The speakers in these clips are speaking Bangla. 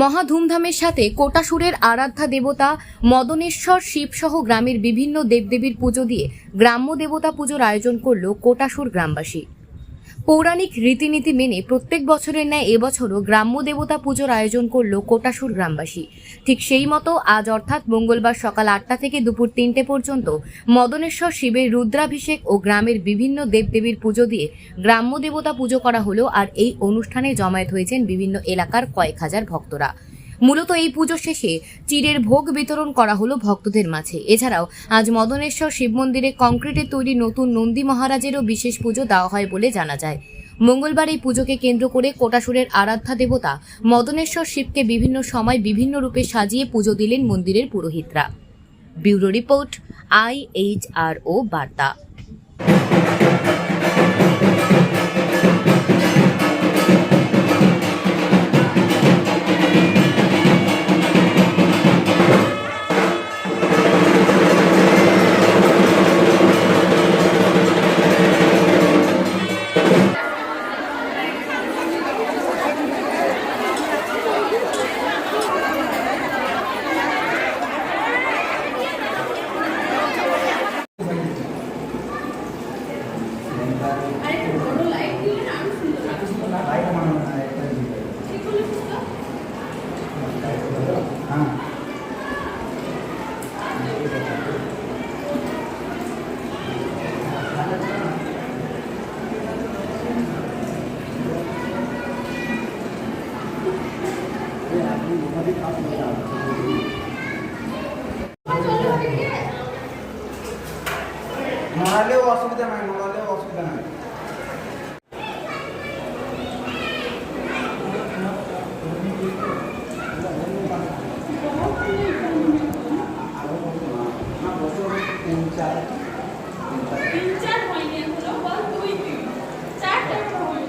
মহা ধুমধামের সাথে কোটাসুরের আরাধ্যা দেবতা, মদনেশ্বর শিবসহ গ্রামের বিভিন্ন দেবদেবীর পুজো দিয়ে গ্রাম্য দেবতা পুজোর আয়োজন করল কোটাসুর গ্রামবাসী। পৌরাণিক রীতিনীতি মেনে প্রত্যেক বছরের ন্যায় এবছরও গ্রাম্য দেবতা পুজোর আয়োজন করল কোটাসুর গ্রামবাসী। ঠিক সেই মতো আজ অর্থাৎ মঙ্গলবার সকাল আটটা থেকে দুপুর তিনটে পর্যন্ত মদনেশ্বর শিবের রুদ্রাভিষেক ও গ্রামের বিভিন্ন দেবদেবীর পুজো দিয়ে গ্রাম্য দেবতা পুজো করা হলো আর এই অনুষ্ঠানে জমায়েত হয়েছেন বিভিন্ন এলাকার কয়েক হাজার ভক্তরা। মূলত এই পুজো শেষে চিরের ভোগ বিতরণ করা হলো ভক্তদের মাঝে। এছাড়াও আজ মদনেশ্বর শিব মন্দিরে কংক্রিটের তৈরি নতুন নন্দী মহারাজেরও বিশেষ পুজো দেওয়া হয় বলে জানা যায়। মঙ্গলবার এই পুজোকে কেন্দ্র করে কোটাসুরের আরাধ্যা দেবতা মদনেশ্বর শিবকে বিভিন্ন সময় বিভিন্ন রূপে সাজিয়ে পুজো দিলেন মন্দিরের পুরোহিতরা। Bureau report I H R O বার্তা। নড়ালেও অসুবিধা নাই নড়ালেও অসুবিধা নাই। তিন চার তিন চার হয়নি হলো বল দুই তিন চারটা হয়নি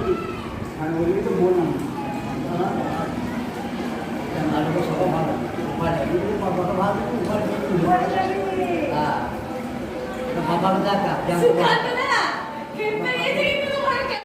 Bapak-bapak, Bapak-bapak, Bapak-bapak, Bapak-bapak, Bapak-bapak, Bapak-bapak,